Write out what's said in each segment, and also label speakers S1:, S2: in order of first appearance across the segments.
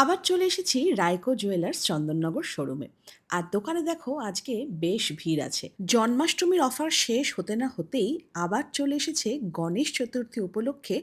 S1: আবার চলে এসেছি রায়কো জুয়েলার্স চন্দননগর শোরুমে। আর দোকানে দেখো আজকে বেশ ভিড় আছে। জন্মাষ্টমীর অফার শেষ হতে না হতেই আবার চলে এসেছে গণেশ চতুর্থী উপলক্ষে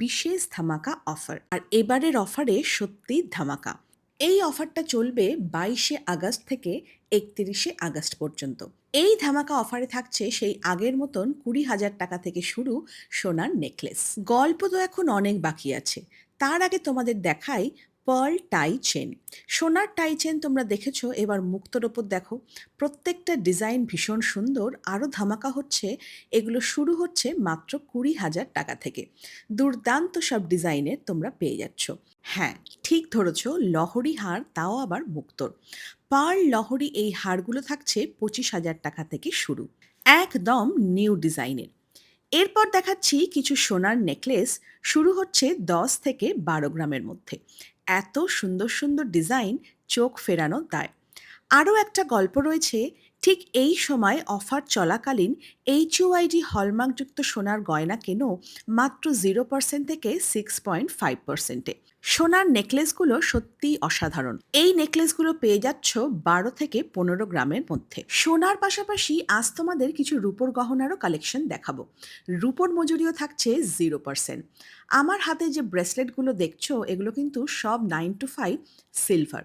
S1: বিশেষ ধামাকা অফার। আর এবারের অফারে সত্যি ধামাকা। এই অফারটা চলবে বাইশে আগস্ট থেকে একত্রিশে আগস্ট পর্যন্ত। এই ধামাকা অফারে থাকছে সেই আগের মতন কুড়ি হাজার টাকা থেকে শুরু সোনার নেকলেস। গল্প তো এখন অনেক বাকি আছে। তার আগে তোমাদের দেখাই পার্ল টাই চেন সোনার টাই চেন তোমরা দেখেছ, এবার মুক্তর ওপর দেখো। প্রত্যেকটা ডিজাইন ভীষণ সুন্দর আরও ধামাকা হচ্ছে, এগুলো শুরু হচ্ছে মাত্র কুড়ি হাজার টাকা থেকে। দুর্দান্ত সব ডিজাইনের তোমরা পেয়ে যাচ্ছ। হ্যাঁ ঠিক ধরেছ, লহরি হার, তাও আবার মুক্তর। পার্ল লহরি এই হারগুলো থাকছে পঁচিশ হাজার টাকা থেকে শুরু। একদম নিউ ডিজাইনের এরপর দেখাচ্ছি কিছু সোনার নেকলেস শুরু হচ্ছে দশ থেকে বারো গ্রামের মধ্যে। এত সুন্দর সুন্দর ডিজাইন চোখ ফেরানো দায় আরও একটা গল্প রয়েছে, ঠিক এই সময় অফার চলাকালীন এইচইউআইডি হলমার্কযুক্ত সোনার গয়না কেনো মাত্র জিরো পার্সেন্ট থেকে সিক্স পয়েন্ট ফাইভ পার্সেন্টে সোনার নেকলেসগুলো সত্যিই অসাধারণ। এই নেকলেসগুলো পেয়ে যাচ্ছ বারো থেকে পনেরো গ্রামের মধ্যে। সোনার পাশাপাশি আজ তোমাদের কিছু রূপোর গহনারও কালেকশন দেখাবো। রূপোর মজুরিও থাকছে জিরো পার্সেন্ট। আমার হাতে যে ব্রেসলেটগুলো দেখছ, এগুলো কিন্তু সব নাইন টু ফাইভ সিলভার।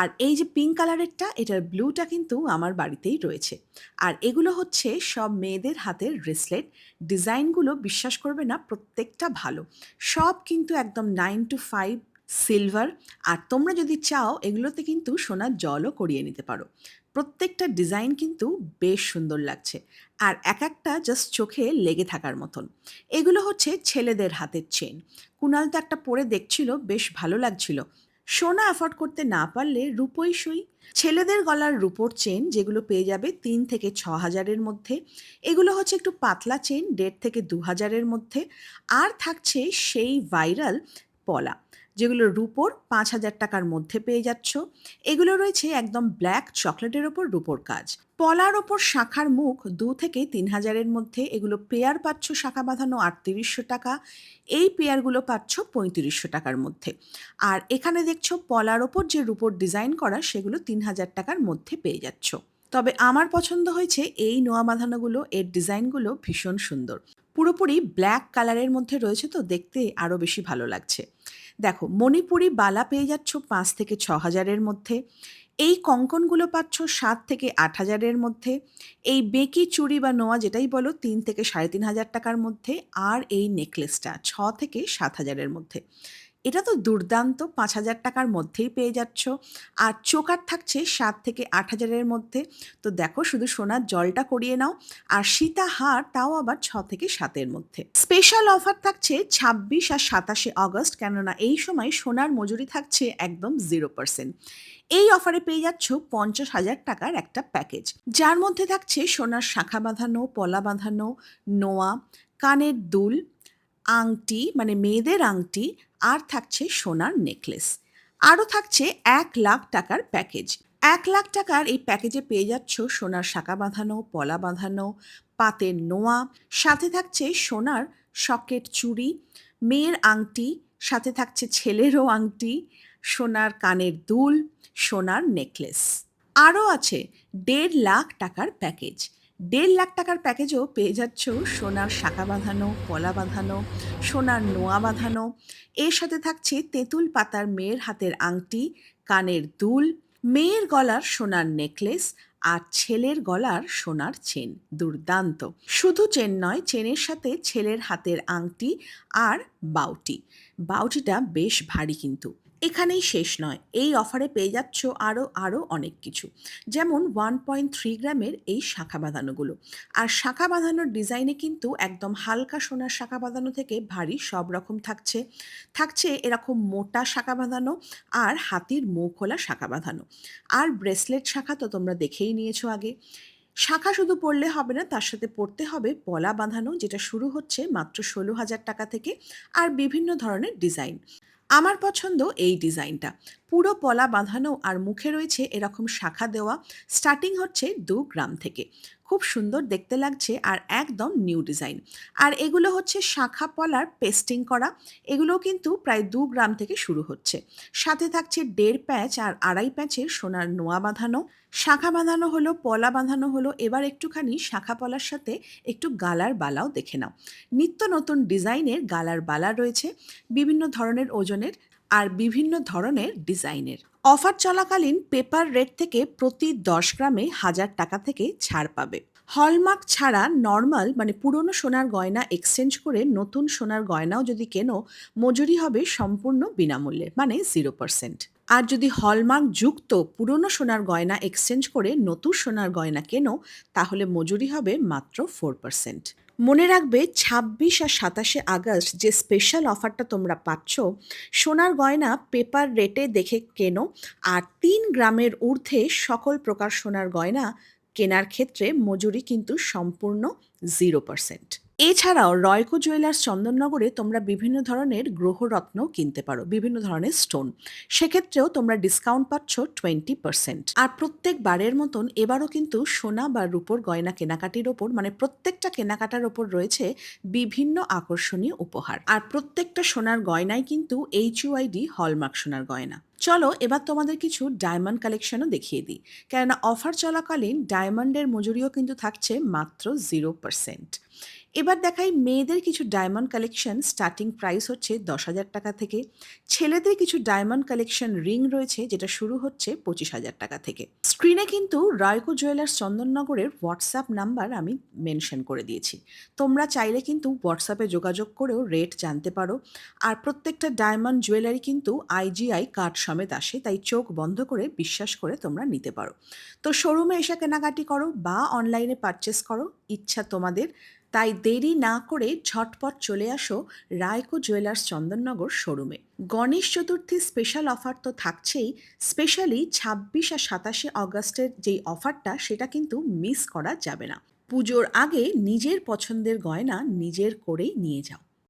S1: আর এই যে পিঙ্ক কালারেরটা, এটার ব্লুটা কিন্তু আমার বাড়িতেই রয়েছে। আর এগুলো হচ্ছে সব মেয়েদের হাতের ব্রেসলেট। ডিজাইনগুলো বিশ্বাস করবে না, প্রত্যেকটা ভালো। সব কিন্তু একদম নাইন টু ফাইভ সিলভার আর তোমরা যদি চাও, এগুলোতে কিন্তু সোনার জলও করিয়ে নিতে পারো। প্রত্যেকটা ডিজাইন কিন্তু বেশ সুন্দর লাগছে। আর এক একটা জাস্ট চোখে লেগে থাকার মতন। এগুলো হচ্ছে ছেলেদের হাতের চেন কুনাল তো একটা পরে দেখছিল, বেশ ভালো লাগছিল। সোনা অ্যাফোর্ড করতে না পারলে রূপই সই। ছেলেদের গলার রূপোর চেন যেগুলো পেয়ে যাবে তিন থেকে ছ হাজারের মধ্যে। এগুলো হচ্ছে একটু পাতলা চেন দেড় থেকে দু হাজারের মধ্যে। আর থাকছে সেই ভাইরাল পলা। যেগুলো রুপোর পাঁচ হাজার টাকার মধ্যে পেয়ে যাচ্ছ। এগুলো রয়েছে একদম ব্ল্যাক চকলেটের ওপর রুপোর কাজ। পলার ওপর শাখার মুখ দু থেকে তিন হাজারের মধ্যে। এগুলো পেয়ার পাচ্ছ শাখা বাঁধানো আটত্রিশশো টাকা। এই পেয়ারগুলো পাচ্ছ পঁয়ত্রিশশো টাকার মধ্যে। আর এখানে দেখছ পলার ওপর যে রুপোর ডিজাইন করা, সেগুলো তিন হাজার টাকার মধ্যে পেয়ে যাচ্ছ। তবে আমার পছন্দ হয়েছে এই নোয়া বাঁধানোগুলো, এর ডিজাইনগুলো ভীষণ সুন্দর। পুরোপুরি ব্ল্যাক কালারের মধ্যে রয়েছে তো দেখতে আরও বেশি ভালো লাগছে। দেখো, মণিপুরি বালা পেয়ে যাচ্ছ পাঁচ থেকে ছ হাজারের মধ্যে। এই কঙ্কনগুলো পাচ্ছ সাত থেকে আট হাজারের মধ্যে। এই বেঁকি চুড়ি বা নোয়া যেটাই বলো, তিন থেকে সাড়ে তিন হাজার টাকার মধ্যে। আর এই নেকলেসটা ছ থেকে সাত হাজারের মধ্যে। এটা তো দুর্দান্ত, পাঁচ হাজার টাকার মধ্যেই পেয়ে যাচ্ছ। আর চোকার থাকছে সাত থেকে আট হাজারের মধ্যে। তো দেখো শুধু সোনার জলটা করিয়ে নাও। আর সীতা হার তাও আবার ছ থেকে সাতের মধ্যে। স্পেশাল অফার থাকছে ছাব্বিশ আর সাতাশে অগস্ট, কেননা এই সময় সোনার মজুরি থাকছে একদম জিরো পার্সেন্ট এই অফারে পেয়ে যাচ্ছ পঞ্চাশ হাজার টাকার একটা প্যাকেজ যার মধ্যে থাকছে সোনার শাখা বাঁধানো, পলা বাঁধানো, নোয়া, কানের দুল আংটি মানে মেয়েদের আংটি, আর থাকছে সোনার নেকলেস। আরও থাকছে এক লাখ টাকার প্যাকেজ। এক লাখ টাকার এই প্যাকেজে পেয়ে যাচ্ছ সোনার শাঁকা বাঁধানো, পলা বাঁধানো, পাতের নোয়া, সাথে থাকছে সোনার সকেট চুড়ি, মেয়ের আংটি, সাথে থাকছে ছেলেরও আংটি, সোনার কানের দুল, সোনার নেকলেস। আরও আছে দেড় লাখ টাকার প্যাকেজ। দেড় লাখ টাকার প্যাকেজও পেয়ে যাচ্ছ সোনার শাঁখা বাঁধানো পলা বাঁধানো, সোনার নোয়া বাঁধানো। এর সাথে থাকছে তেঁতুল পাতার মেয়ের হাতের আংটি, কানের দুল, মেয়ের গলার সোনার নেকলেস আর ছেলের গলার সোনার চেন। দুর্দান্ত। শুধু চেন নয়, চেনের সাথে ছেলের হাতের আংটি আর বাউটি। বাউটিটা বেশ ভারী কিন্তু। এখানেই শেষ নয়। এই অফারে পেয়ে যাচ্ছ আরও আরও অনেক কিছু। যেমন ওয়ান পয়েন্ট থ্রি গ্রামের এই শাখা বাঁধানোগুলো। আর শাখা বাঁধানোর ডিজাইনে কিন্তু একদম হালকা সোনার শাখা বাঁধানো থেকে ভারী সব রকম থাকছে। থাকছে এরকম মোটা শাখা বাঁধানো আর হাতির মুখ খোলা শাখা বাঁধানো। আর ব্রেসলেট শাখা তো তোমরা দেখেই নিয়েছো আগে। শাখা শুধু পড়লে হবে না, তার সাথে পড়তে হবে পলা বাঁধানো, যেটা শুরু হচ্ছে মাত্র ষোলো হাজার টাকা থেকে, আর বিভিন্ন ধরনের ডিজাইন আমার পছন্দ এই ডিজাইনটা। পুরো পলা বাঁধানো আর মুখে রয়েছে এরকম শাখা দেওয়া। স্টার্টিং হচ্ছে দু গ্রাম থেকে। খুব সুন্দর দেখতে লাগছে আর একদম নিউ ডিজাইন আর এগুলো হচ্ছে শাখা পলার পেস্টিং করা। এগুলো কিন্তু প্রায় দু গ্রাম থেকে শুরু হচ্ছে। সাথে থাকছে দেড় প্যাচ আর আড়াই প্যাচের সোনার নোয়া বাঁধানো। শাখা বাঁধানো হলো, পলা বাঁধানো হলো। এবার একটুখানি শাখা পলার সাথে একটু গালার বালাও দেখে নাও। নিত্য নতুন ডিজাইনের গালার বালা রয়েছে। বিভিন্ন ধরনের ওজনের আর বিভিন্ন ধরনের ডিজাইনের। অফার চলাকালীন পেপার রেট থেকে প্রতি দশ গ্রামে হাজার টাকা থেকে ছাড় পাবে। হলমার্ক ছাড়া নর্মাল মানে পুরনো সোনার গয়না এক্সচেঞ্জ করে নতুন সোনার গয়নাও যদি কেনো, মজুরি হবে সম্পূর্ণ বিনামূল্যে মানে জিরো পার্সেন্ট আর যদি হলমার্ক যুক্ত পুরনো সোনার গয়না এক্সচেঞ্জ করে নতুন সোনার গয়না কেনো, তাহলে মজুরি হবে মাত্র ফোর পার্সেন্ট মনে রাখবে ছাব্বিশ আর সাতাশে আগস্ট যে স্পেশাল অফারটা তোমরা পাচ্ছ, সোনার গয়না পেপার রেটে দেখে কেনো আর তিন গ্রামের ঊর্ধ্বে সকল প্রকার সোনার গয়না কেনার ক্ষেত্রে মজুরি কিন্তু সম্পূর্ণ জিরো পার্সেন্ট এছাড়াও রয়কো জুয়েলার্স চন্দননগরে তোমরা বিভিন্ন ধরনের গ্রহরত্ন কিনতে পারো, বিভিন্ন ধরনের স্টোন। সেক্ষেত্রেও তোমরা ডিসকাউন্ট পাচ্ছ টোয়েন্টি পার্সেন্ট আর প্রত্যেক বারের মতন এবারও কিন্তু সোনা বা রূপোর গয়না কেনাকাটির ওপর মানে প্রত্যেকটা কেনাকাটার ওপর রয়েছে বিভিন্ন আকর্ষণীয় উপহার। আর প্রত্যেকটা সোনার গয়নায় কিন্তু এইচ ইউআইডি হলমার্ক সোনার গয়না। চলো এবার তোমাদের কিছু ডায়মন্ড কালেকশনও দেখিয়ে দিই। কেননা অফার চলাকালীন ডায়মন্ডের মজুরিও কিন্তু থাকছে মাত্র জিরো পার্সেন্ট এবার দেখাই মেয়েদের কিছু ডায়মন্ড কালেকশন স্টার্টিং প্রাইস হচ্ছে দশ হাজার টাকা থেকে। ছেলেদের কিছু ডায়মন্ড কালেকশন রিং রয়েছে যেটা শুরু হচ্ছে পঁচিশ হাজার টাকা থেকে। স্ক্রিনে কিন্তু রায়কো জুয়েলার্স চন্দননগরের হোয়াটসঅ্যাপ নাম্বার আমি মেনশন করে দিয়েছি। তোমরা চাইলে কিন্তু হোয়াটসঅ্যাপে যোগাযোগ করেও রেট জানতে পারো। আর প্রত্যেকটা ডায়মন্ড জুয়েলারি কিন্তু আইজিআই কার্ড সমেত আসে, তাই চোখ বন্ধ করে বিশ্বাস করে তোমরা নিতে পারো। তো শোরুমে এসে কেনাকাটি করো বা অনলাইনে পারচেস করো, ইচ্ছা তোমাদের। তাই দেরি না করে ঝটপট চলে আসো রায়কো জুয়েলার্স চন্দননগর শোরুমে। গণেশ চতুর্থী স্পেশাল অফার তো থাকছেই স্পেশালি ছাব্বিশ আর সাতাশে অগস্টের যেই অফারটা সেটা কিন্তু মিস করা যাবে না। পুজোর আগে নিজের পছন্দের গয়না নিজের করেই নিয়ে যাও।